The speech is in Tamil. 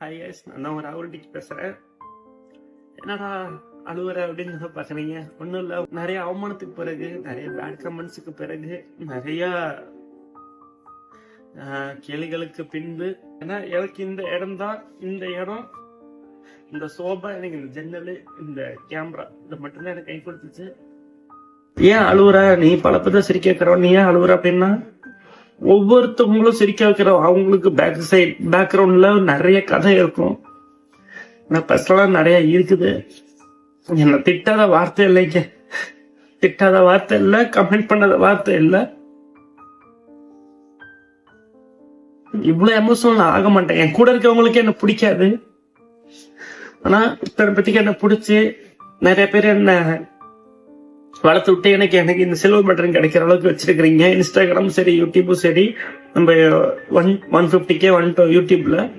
ஹாய் எஸ் நான் தான் ராகுல் டிக்கு பேசுகிறேன் என்னடா அழுவுற அப்படின்னு பார்க்குறீங்க ஒன்றும் இல்லை. நிறைய அவமானத்துக்கு பிறகு நிறைய பேட் கமெண்ட்ஸுக்கு பிறகு நிறையா ஆஹ், பின்பு ஏன்னா எனக்கு இந்த இடம் தான் இந்த இடம் இந்த சோபா எனக்கு இந்த ஜன்னல் இந்த கேமரா இது மட்டும்தான் எனக்கு கை கொடுத்துச்சு. ஏன் அழுவுற? நீ பல சிரிக்க நீ ஏன் அழுவுற அப்படின்னா ஒவ்வொருத்தவங்களும் சிரிக்க வைக்கிற அவங்களுக்கு பேக் சைட் பேக்ரவுண்ட்ல நிறைய கதை இருக்கும். நான் பர்சனலா நிறைய இருக்குது. என்ன திட்டாத வார்த்தை இல்லைங்க திட்டாத வார்த்தை இல்ல கமெண்ட் பண்ணாத வார்த்தை இல்ல. இவ்வளவு எமோஷனல் நான் ஆக மாட்டேன். என் கூட இருக்கவங்களுக்கு என்ன பிடிக்காது. ஆனா இத்தனை பத்திக்கு என்ன பிடிச்சி நிறைய பேர் என்ன வளர்த்து விட்டு எனக்கு எனக்கு இந்த சில்வர் பட்டன் கிடைக்கிற அளவுக்கு வச்சிருக்கிறீங்க. இன்ஸ்டாகிராம் சரி யூடியூப்பும் சரி நம்ம ஒன் ஒன் ஃபிஃப்டிக்கே ஒன் யூடியூப்ல